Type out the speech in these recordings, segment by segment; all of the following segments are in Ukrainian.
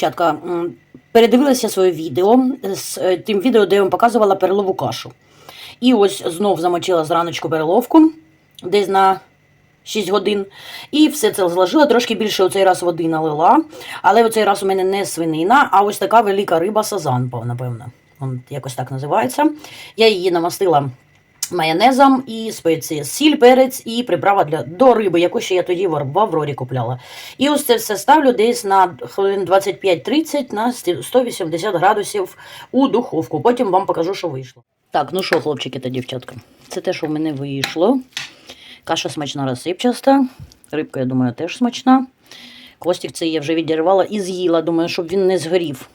Дівчатка, передивилася своє відео з е, тим відео, де я вам показувала перелову кашу. І ось знов замочила зраночку переловку, десь на 6 годин. І все це зложила, трошки більше оцей раз води налила. Але оцей раз у мене не свинина, а ось така велика риба сазан, напевно. Якось так називається. Я її намастила майонезом і спеції, сіль, перець і приправа для до риби, яку ще я тоді в Аврорі купляла. І ось це все ставлю десь на хвилин 25-30 на 180 градусів у духовку. Потім вам покажу, що вийшло. Так, ну що, хлопчики та дівчатка, це те, що в мене вийшло. Каша смачна розсипчаста. Рибка, я думаю, теж смачна. Костік цей я вже відірвала і з'їла, думаю, щоб він не згорів,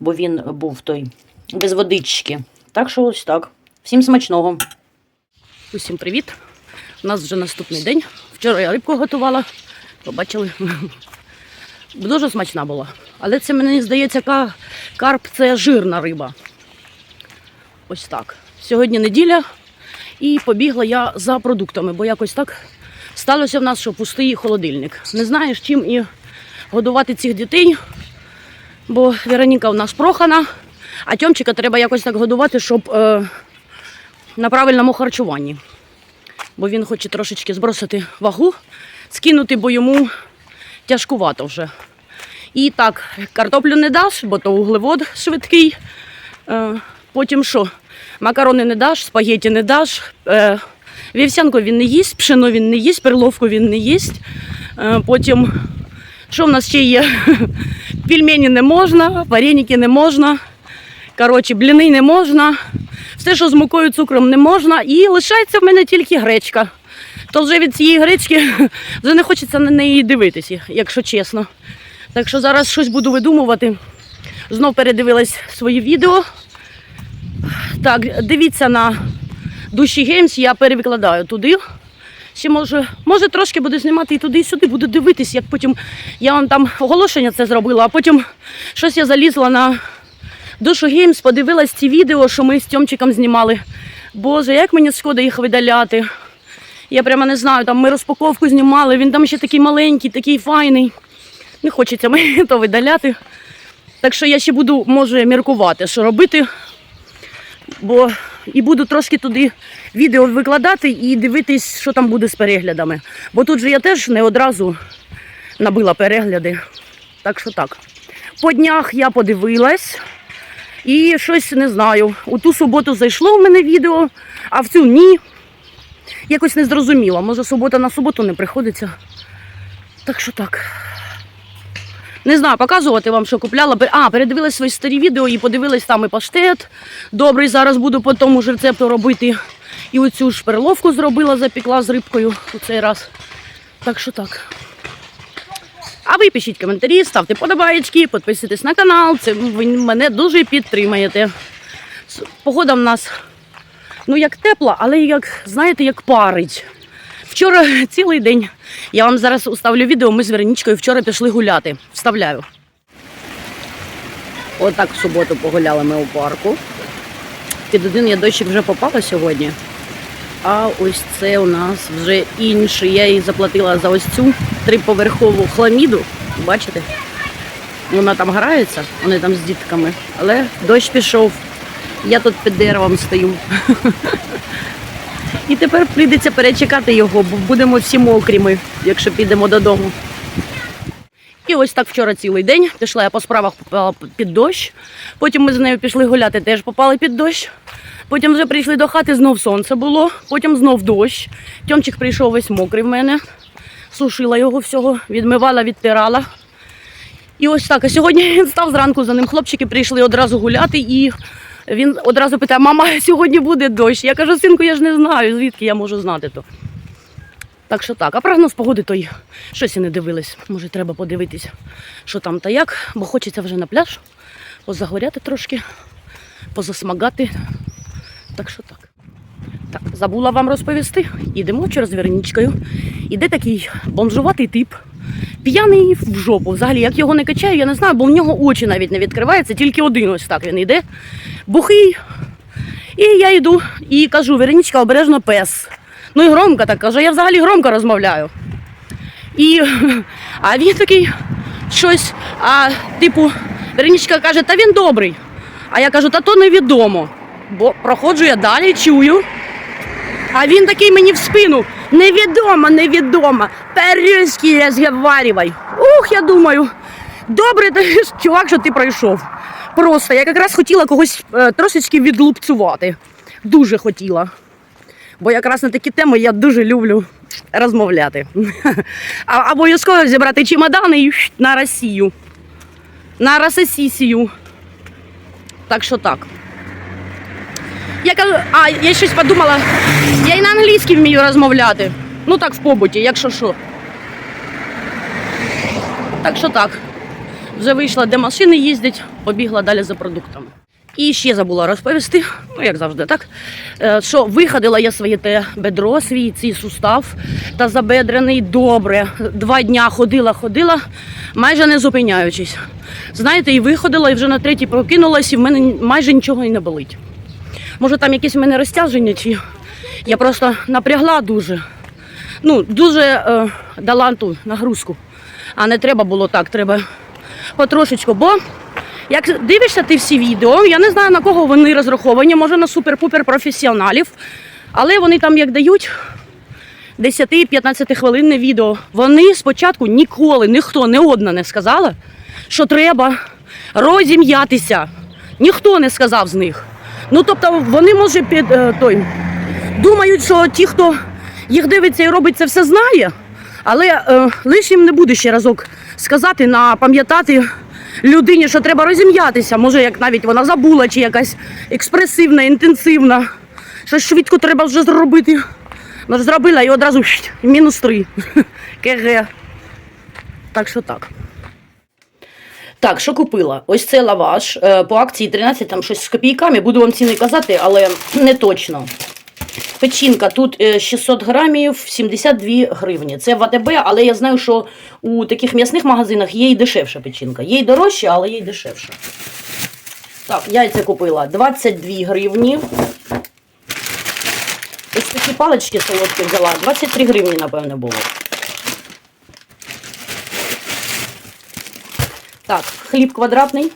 бо він був той без водички. Так що ось так. Всім смачного. Усім привіт! У нас вже наступний день. Вчора я рибку готувала. Побачили. Дуже смачна була. Але це мені здається, ка- карп це жирна риба. Ось так. Сьогодні неділя і побігла я за продуктами, бо якось так сталося в нас, що пустий холодильник. Не знаєш, чим і годувати цих дітей, бо Вероніка в нас прохана, а Тьомчика треба якось так годувати, щоб е, на правильному харчуванні. Бо він хоче трошечки збросити вагу, скинути, бо йому тяжкувато вже. І так, картоплю не даш, бо то углевод швидкий. Е, потім що? Макарони не даш, спагеті не даш. Е, вівсянку він не їсть, пшено він не їсть, перловку він не їсть. Е, потім, що в нас ще є? Пельмені не можна, вареники не можна. Коротше, бліни не можна. Все, що з мукою цукром не можна. І лишається в мене тільки гречка. То вже від цієї гречки вже не хочеться на неї дивитися, якщо чесно. Так що зараз щось буду видумувати. Знов передивилась свої відео. Так, дивіться на душі Геймс, я перевикладаю туди. Ще може, може трошки буду знімати і туди, і сюди, буду дивитись, як потім я вам там оголошення це зробила, а потім щось я залізла на Душу Геймс, подивилась ці відео, що ми з Тьомчиком знімали. Боже, як мені шкода їх видаляти. Я прямо не знаю, там ми розпаковку знімали, він там ще такий маленький, такий файний. Не хочеться мені то видаляти. Так що я ще буду, може, міркувати, що робити. Бо і буду трошки туди відео викладати і дивитись, що там буде з переглядами. Бо тут же я теж не одразу набила перегляди. Так що так. По днях я подивилась. І щось не знаю. У ту суботу зайшло в мене відео, а в цю ні. Якось не зрозуміло. Може, субота на суботу не приходиться. Так що так. Не знаю, показувати вам, що купляла. А, передивилась свої старі відео і подивилась там і паштет. Добрий, зараз буду по тому ж рецепту робити. І оцю ж перловку зробила, запікла з рибкою у цей раз. Так що так. А ви пишіть коментарі, ставте подобаєчки, підписуйтесь на канал. Це ви мене дуже підтримаєте. Погода в нас ну як тепла, але як, знаєте, як парить. Вчора цілий день. Я вам зараз уставлю відео. Ми з Веронічкою вчора пішли гуляти. Вставляю. Отак в суботу погуляли ми у парку. Під один я дощик вже попала сьогодні. А ось це у нас вже інший. Я їй заплатила за ось цю триповерхову хламіду. Бачите? Вона там грається, вони там з дітками, але дощ пішов. Я тут під деревом стою. І тепер прийдеться перечекати його, бо будемо всі мокрі ми, якщо підемо додому. І ось так вчора цілий день. Пішла я по справах попала під дощ. Потім ми з нею пішли гуляти, теж попали під дощ. Потім вже прийшли до хати, знов сонце було, потім знов дощ. Тьомчик прийшов весь мокрий в мене, сушила його всього, відмивала, відтирала. І ось так. А сьогодні він став зранку за ним. Хлопчики прийшли одразу гуляти, і він одразу питає: мама, сьогодні буде дощ. Я кажу, синку, я ж не знаю, звідки я можу знати то. Так що так, а прогноз погоди той щось і не дивились. Може, треба подивитися, що там та як, бо хочеться вже на пляж позагоряти трошки, позасмагати. Так що так. Так, забула вам розповісти. Ідемо через Веронічкою. Іде такий бомжуватий тип, п'яний в жопу. Взагалі, як його не качаю, я не знаю, бо в нього очі навіть не відкриваються, тільки один ось так він йде. Бухий. І я йду і кажу, Веронічка, обережно пес. Ну і громко так каже, я взагалі громко розмовляю. І, а він такий щось, а типу, Веронічка каже, та він добрий. А я кажу, та то невідомо. Бо проходжу я далі, чую. А він такий мені в спину. Невідомо, невідомо. По-русски розговаривай. Ух, я думаю. Добре, ти чувак, що ти пройшов. Просто я якраз хотіла когось е, трошечки відлупцювати. Дуже хотіла. Бо якраз на такі теми я дуже люблю розмовляти. А обов'язково зібрати чемодани на Росію. На Рососісію. Так що так. Я кажу, а я щось подумала, я і на англійській вмію розмовляти. Ну так в побуті, якщо що. Так що так. Вже вийшла, де машини їздять, побігла далі за продуктами. І ще забула розповісти, ну як завжди, так е, що виходила я своє те бедро, свій цей сустав та забедрений добре. Два дня ходила, ходила, майже не зупиняючись. Знаєте, і виходила, і вже на третій прокинулась, і в мене майже нічого і не болить. Може, там якесь в мене розтяження, чи я просто напрягла дуже. Ну, дуже е, дала ту нагрузку. А не треба було так, треба потрошечку. Бо як дивишся ти всі відео, я не знаю на кого вони розраховані, може на супер-пупер професіоналів. Але вони там як дають 10-15 хвилинне відео. Вони спочатку ніколи ніхто не одна не сказала, що треба розім'ятися. Ніхто не сказав з них. Ну тобто вони може під е, той думають, що ті, хто їх дивиться і робить це все знає, але е, лишнім не буде ще разок сказати, напам'ятати людині, що треба розім'ятися. Може, як навіть вона забула, чи якась експресивна, інтенсивна. Щось швидко треба вже зробити. Ну, ж зробила і одразу мінус три. КГ. Так що так. Так, що купила? Ось це лаваш. е, По акції 13, там щось з копійками. Буду вам ціни казати, але не точно. Печінка тут е, 600 грамів, 72 гривні. Це в АТБ, але я знаю, що у таких м'ясних магазинах є і дешевша печінка. Є й дорожча, але є й дешевша. Так, яйця купила 22 гривні. Ось такі палички солодкі взяла. 23 гривні, напевне, було. Так, хліб квадратний.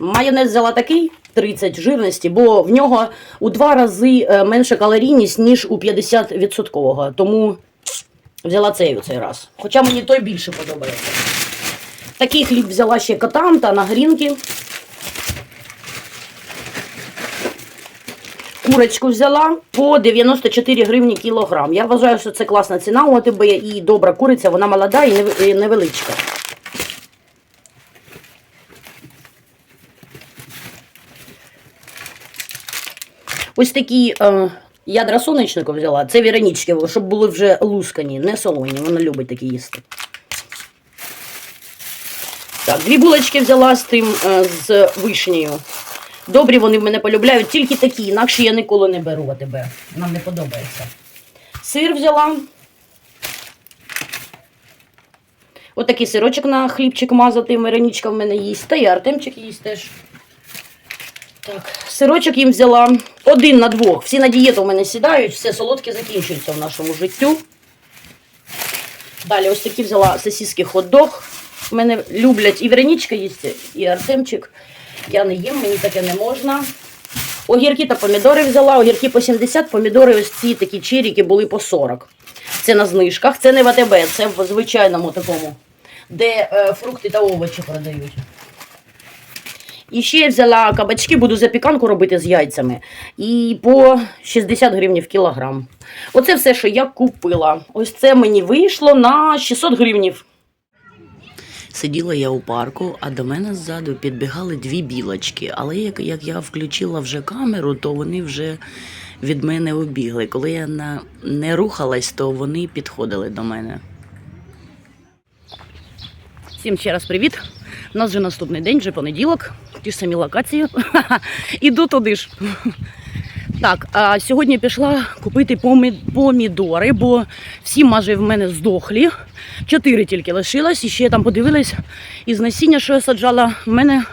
Майонез взяла такий 30 жирності, бо в нього у два рази е, менша калорійність, ніж у 50%. Тому взяла цей у цей раз. Хоча мені той більше подобається. Такий хліб взяла ще котам та на грінки. Курочку взяла по 94 гривні кілограм. Я вважаю, що це класна ціна у АТБ і добра куриця, вона молода і невеличка. Ось такі е, ядра сонячника взяла. Це Веронічки, щоб були вже лускані, не солоні. Вона любить такі їсти. Так, дві булочки взяла з тим е, з вишнею. Добрі вони в мене полюбляють, тільки такі, інакше я ніколи не беру АТБ. Нам не подобається. Сир взяла. Отакий сирочок на хлібчик мазати, Веронічка в мене їсть. Та і Артемчик їсть теж. Так, сирочок їм взяла один на двох. Всі на дієту в мене сідають, все солодке закінчується в нашому життю. Далі ось такі взяла сосиски хот-дог. Мене люблять і Веронічка їсть, і Артемчик. Я не їм, мені таке не можна. Огірки та помідори взяла. Огірки по 70, помідори ось ці такі чиріки були по 40. Це на знижках, це не в АТБ, це в звичайному такому, де е, фрукти та овочі продають. І ще я взяла кабачки, буду запіканку робити з яйцями. І по 60 гривень в кілограм. Оце все, що я купила. Ось це мені вийшло на 600 гривнів. Сиділа я у парку, а до мене ззаду підбігали дві білочки. Але як, як я включила вже камеру, то вони вже від мене убігли. Коли я на, не рухалась, то вони підходили до мене. Всім ще раз привіт. У нас вже наступний день, вже понеділок, ті ж самі локації. Іду туди ж. Так, а сьогодні пішла купити помідори, бо всі майже в мене здохлі. Чотири тільки лишилось. І ще я там подивилась із насіння, що я саджала. В мене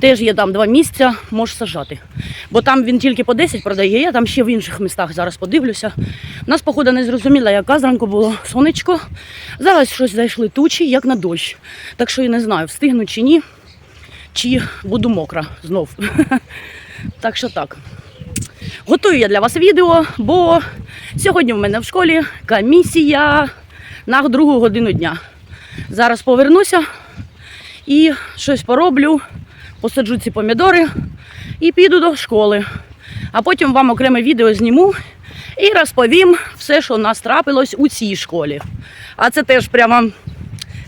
теж є там два місця, можеш саджати. бо там він тільки по 10 продає, я там ще в інших містах зараз подивлюся. У нас, походу, не зрозуміла, яка зранку було сонечко. Зараз щось зайшли тучі, як на дощ. Так що я не знаю, встигну чи ні, чи буду мокра знов. Так що так. Готую я для вас відео, бо сьогодні в мене в школі комісія на другу годину дня. Зараз повернуся і щось пороблю, посаджу ці помідори і піду до школи. А потім вам окреме відео зніму і розповім все, що у нас трапилось у цій школі. А це теж прямо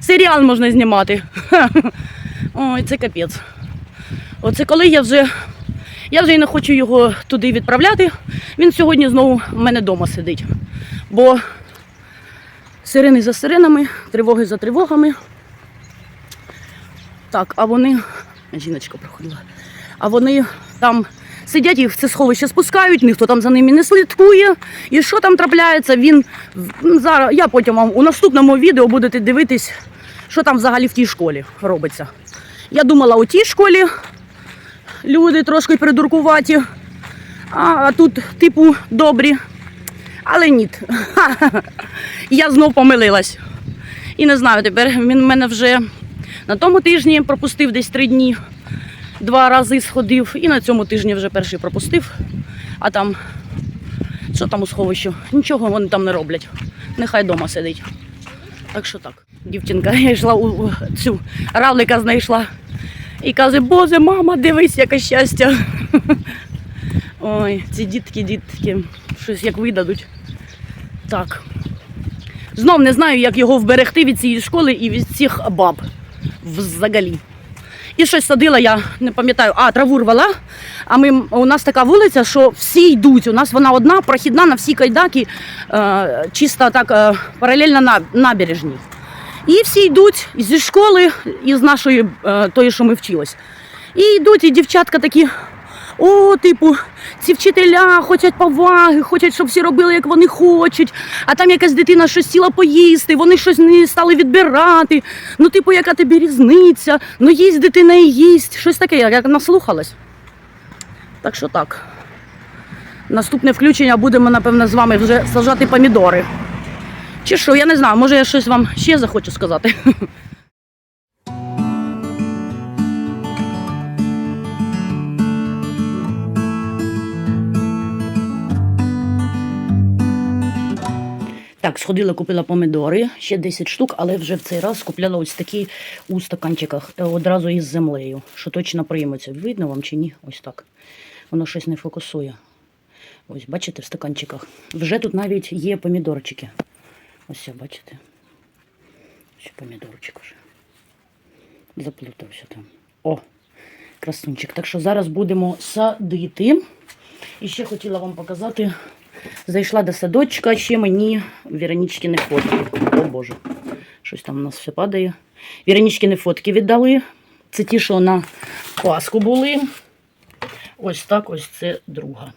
серіал можна знімати. Ой, це капець. Оце коли я вже. Я вже й не хочу його туди відправляти. Він сьогодні знову в мене вдома сидить. Бо сирени за сиренами, тривоги за тривогами. Так, а вони. Жіночка проходила. А вони там сидять, їх в це сховище спускають, ніхто там за ними не слідкує. І що там трапляється, він зараз. Я потім вам у наступному відео будете дивитись, що там взагалі в тій школі робиться. Я думала, у тій школі люди трошки придуркуваті, а, тут, типу, добрі. Але ні. Я знов помилилась. І не знаю, тепер він мене вже на тому тижні пропустив десь три дні, два рази сходив, і на цьому тижні вже перший пропустив. А там, що там у сховищу? Нічого вони там не роблять. Нехай вдома сидить. Так що так. Дівчинка, я йшла у цю равлика знайшла. І каже, Боже, мама, дивись, яке щастя. Ой, ці дітки, дітки, щось як видадуть. Так. Знов не знаю, як його вберегти від цієї школи і від цих баб взагалі. І щось садила, я не пам'ятаю, а траву рвала. А ми, у нас така вулиця, що всі йдуть. У нас вона одна, прохідна на всі кайдаки, е, чисто так е, паралельно на, набережній. І всі йдуть зі школи, із нашої е, тої, що ми вчились. І йдуть, і дівчатка такі. О, типу, ці вчителя хочуть поваги, хочуть, щоб всі робили, як вони хочуть. А там якась дитина щось сіла поїсти, вони щось не стали відбирати. Ну, типу, яка тобі різниця? Ну, їсть дитина і їсть. Щось таке, як наслухалась. Так що так. Наступне включення будемо, напевно, з вами вже сажати помідори. Чи що, я не знаю, може я щось вам ще захочу сказати. Так, сходила, купила помідори, ще 10 штук, але вже в цей раз купляла ось такі у стаканчиках е, одразу із землею, що точно прийметься. Видно вам чи ні? Ось так. Воно щось не фокусує. Ось, бачите, в стаканчиках. Вже тут навіть є помідорчики. Ось, бачите. Ось помідорчик вже. Заплутався там. О, красунчик. Так що зараз будемо садити. І ще хотіла вам показати. Зайшла до садочка, ще мені Віронічкини фотки. О Боже, щось там у нас все падає. Віронічкини фотки віддали. Це ті, що на Пасху були. Ось так, ось це друга.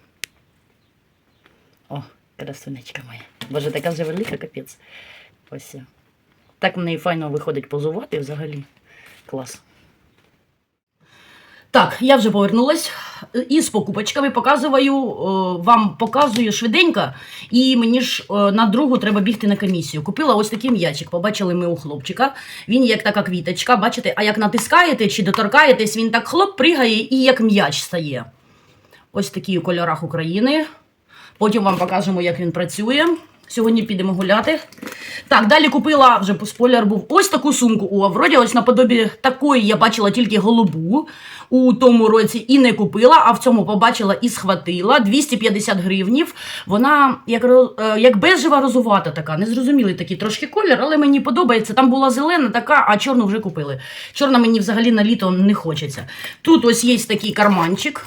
О, красунечка моя. Боже, така вже велика капець. Ось. Так в неї файно виходить позувати взагалі. Клас. Так, я вже повернулась із покупочками. Показую о, вам показую швиденько, і мені ж о, на другу треба бігти на комісію. Купила ось такий м'ячик. Побачили ми у хлопчика. Він як така квіточка, бачите, а як натискаєте чи доторкаєтесь, він так хлоп пригає і як м'яч стає. Ось такі у кольорах України. Потім вам покажемо, як він працює. Сьогодні підемо гуляти. Так, далі купила, вже спойлер був ось таку сумку у Авроді. Ось наподобі такої я бачила тільки голубу у тому році і не купила, а в цьому побачила і схватила. 250 гривнів. Вона як, е, як бежева розувата така. Незрозумілий такий трошки колір, але мені подобається. Там була зелена така, а чорну вже купили. Чорна мені взагалі на літо не хочеться. Тут ось є такий карманчик.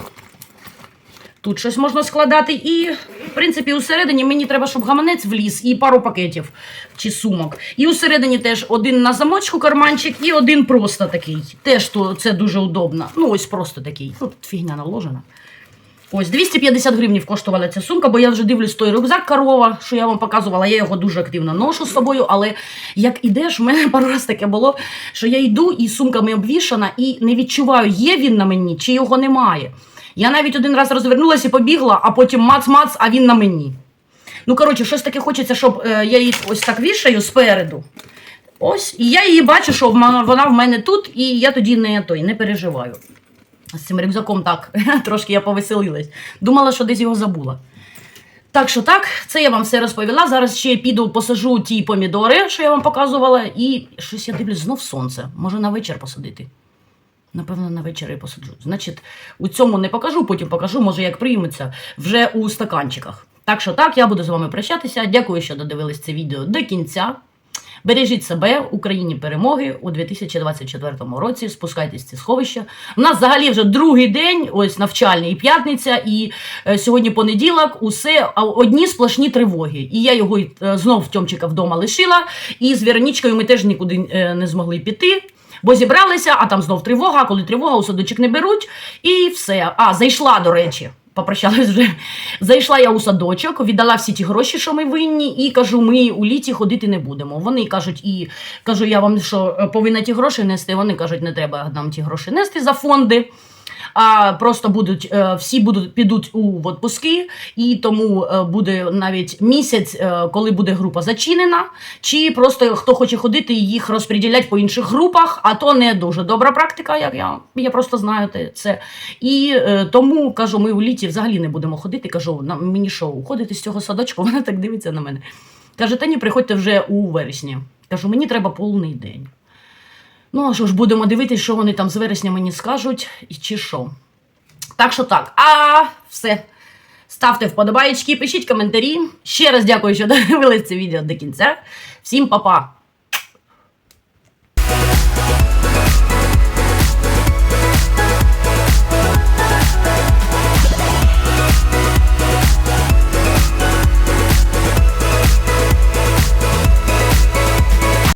Тут щось можна складати, і, в принципі, усередині мені треба, щоб гаманець вліз і пару пакетів чи сумок. І усередині теж один на замочку карманчик і один просто такий. Теж то це дуже удобно. Ну, ось просто такий. Тут фігня наложена. Ось 250 гривень коштувала ця сумка, бо я вже дивлюсь той рюкзак корова, що я вам показувала. Я його дуже активно ношу з собою, але як ідеш, в мене пару раз таке було, що я йду і сумками обвішана, і не відчуваю, є він на мені чи його немає. Я навіть один раз розвернулася і побігла, а потім мац-мац, а він на мені. Ну, коротше, щось таке хочеться, щоб е, я її ось так вішаю спереду. Ось, і я її бачу, що вона в мене тут, і я тоді не той, не переживаю. З цим рюкзаком так, трошки я повеселилась. Думала, що десь його забула. Так що так, це я вам все розповіла. Зараз ще піду посажу ті помідори, що я вам показувала, і щось я дивлюсь, знов сонце. Може на вечір посадити. Напевно, на вечір і посаджу. Значить, у цьому не покажу, потім покажу, може, як прийметься вже у стаканчиках. Так що так, я буду з вами прощатися. Дякую, що додивились це відео до кінця. Бережіть себе, Україні перемоги у 2024 році. Спускайтесь в ці сховища. У нас взагалі вже другий день, ось навчальний і п'ятниця, і е, сьогодні понеділок. Усе одні сплошні тривоги. І я його е, знов Тьомчика вдома лишила. І з Веронічкою ми теж нікуди е, не змогли піти. Бо зібралися, а там знов тривога. Коли тривога, у садочок не беруть, і все. А, зайшла, до речі. Попрощалась вже. Зайшла я у садочок, віддала всі ті гроші, що ми винні, і кажу, ми у літі ходити не будемо. Вони кажуть, і кажу, я вам що е, повинна ті гроші нести. Вони кажуть, не треба нам ті гроші нести за фонди. А просто будуть е, всі будуть підуть у відпуски, і тому е, буде навіть місяць, е, коли буде група зачинена, чи просто хто хоче ходити, їх розподілять по інших групах, а то не дуже добра практика, як я, я просто знаю це. І тому кажу, ми у літі взагалі не будемо ходити. Кажу, мені що, уходити з цього садочку? Вона так дивиться на мене. Каже, та ні, приходьте вже у вересні. Кажу, мені треба повний день. Ну, а що ж будемо дивитися, що вони там з вересня мені скажуть, і чи що. Так що так. А все. Ставте вподобайки, пишіть коментарі. Ще раз дякую, що додивились це відео до кінця. Всім па-па!